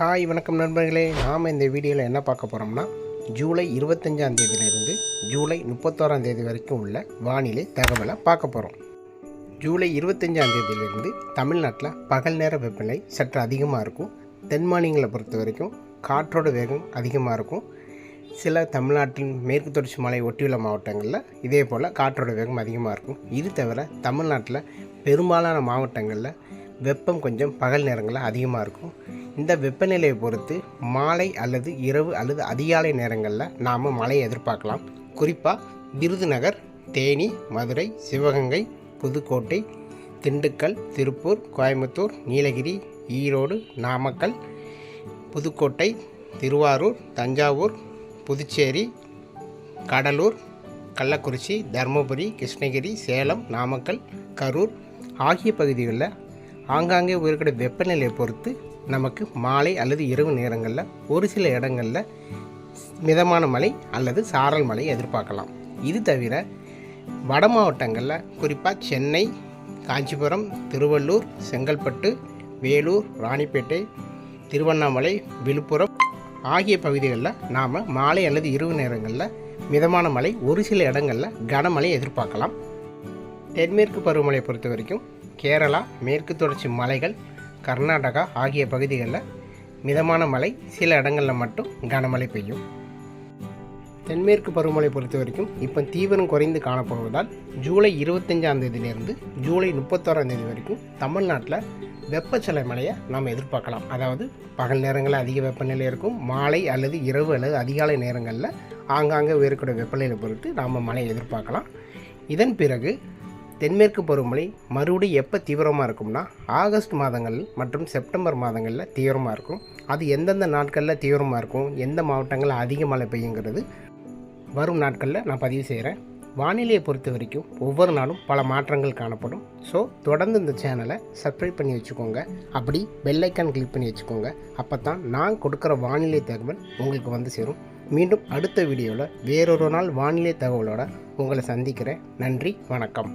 Hi வணக்கம் நண்பர்களே. நாம் இந்த வீடியோவில் என்ன பார்க்க போகிறோம்னா ஜூலை இருபத்தஞ்சாம் தேதியிலிருந்து ஜூலை முப்பத்தோராம் தேதி வரைக்கும் உள்ள வானிலை தகவலை பார்க்க போகிறோம் ஜூலை இருபத்தஞ்சாம் தேதியிலிருந்து தமிழ்நாட்டில் பகல் நேர வெப்பநிலை சற்று அதிகமாக இருக்கும். தென் மாநிலங்களை பொறுத்த வரைக்கும் காற்றோட வேகம் அதிகமாக இருக்கும். சில தமிழ்நாட்டின் மேற்கு தொடர்ச்சி மலை ஒட்டியுள்ள மாவட்டங்களில் இதே போல் காற்றோட வேகம் அதிகமாக இருக்கும். இது தவிர தமிழ்நாட்டில் பெரும்பாலான மாவட்டங்களில் வெப்பம் கொஞ்சம் பகல் நேரங்களில் அதிகமாக இருக்கும். இந்த வெப்பநிலையை பொறுத்து மாலை அல்லது இரவு அல்லது அதிகாலை நேரங்களில் நாம் மழையை எதிர்பார்க்கலாம். குறிப்பாக விருதுநகர் தேனி மதுரை சிவகங்கை புதுக்கோட்டை திண்டுக்கல் திருப்பூர் கோயம்புத்தூர் நீலகிரி ஈரோடு நாமக்கல் புதுக்கோட்டை திருவாரூர் தஞ்சாவூர் புதுச்சேரி கடலூர் கள்ளக்குறிச்சி தருமபுரி கிருஷ்ணகிரி சேலம் நாமக்கல் கரூர் ஆகிய பகுதிகளில் ஆங்காங்கே இருக்கிற வெப்பநிலையை பொறுத்து நமக்கு மாலை அல்லது இரவு நேரங்களில் ஒரு சில இடங்களில் மிதமான மழை அல்லது சாரல் மழை எதிர்பார்க்கலாம். இது தவிர வட மாவட்டங்களில் குறிப்பாக சென்னை காஞ்சிபுரம் திருவள்ளூர் செங்கல்பட்டு வேலூர் ராணிப்பேட்டை திருவண்ணாமலை விழுப்புரம் ஆகிய பகுதிகளில் நாம் மாலை அல்லது இரவு நேரங்களில் மிதமான மழை ஒரு சில இடங்களில் கனமழை எதிர்பார்க்கலாம். தென்மேற்கு பருவமழையை பொறுத்த வரைக்கும் கேரளா மேற்கு தொடர்ச்சி மலைகள் கர்நாடகா ஆகிய பகுதிகளில் மிதமான மழை சில இடங்களில் மட்டும் கனமழை பெய்யும். தென்மேற்கு பருவமழை பொறுத்த வரைக்கும் இப்போ தீவிரம் குறைந்து காணப்படுவதால் ஜூலை இருபத்தஞ்சாம் தேதியிலிருந்து ஜூலை முப்பத்தோராம் தேதி வரைக்கும் தமிழ்நாட்டில் வெப்பச்சலை மழையை நாம் எதிர்பார்க்கலாம். அதாவது பகல் நேரங்களில் அதிக வெப்பநிலை இருக்கும் மாலை அல்லது இரவு அல்லது அதிகாலை நேரங்களில் ஆங்காங்கே இருக்கக்கூடிய வெப்பநிலை பொறுத்து நாம் மழையை எதிர்பார்க்கலாம். இதன் பிறகு தென்மேற்கு பருவமழை மறுபடியும் எப்போ தீவிரமாக இருக்கும்னா ஆகஸ்ட் மாதங்கள் மற்றும் செப்டம்பர் மாதங்களில் தீவிரமாக இருக்கும். அது எந்தெந்த நாட்களில் தீவிரமாக இருக்கும் எந்த மாவட்டங்களில் அதிக மழை பெய்யுங்கிறது வரும் நாட்களில் நான் பதிவு செய்கிறேன் வானிலையை பொறுத்த வரைக்கும் ஒவ்வொரு நாளும் பல மாற்றங்கள் காணப்படும். ஸோ தொடர்ந்து இந்த சேனலை சப்ஸ்கிரைப் பண்ணி வச்சுக்கோங்க. அப்படி பெல்லைக்கான் கிளிக் பண்ணி வச்சுக்கோங்க. அப்போ தான் நான் கொடுக்குற வானிலை தகவல் உங்களுக்கு வந்து சேரும். மீண்டும் அடுத்த வீடியோவில் வேறொரு நாள் வானிலை தகவலோட உங்களை சந்திக்கிறேன். நன்றி வணக்கம்.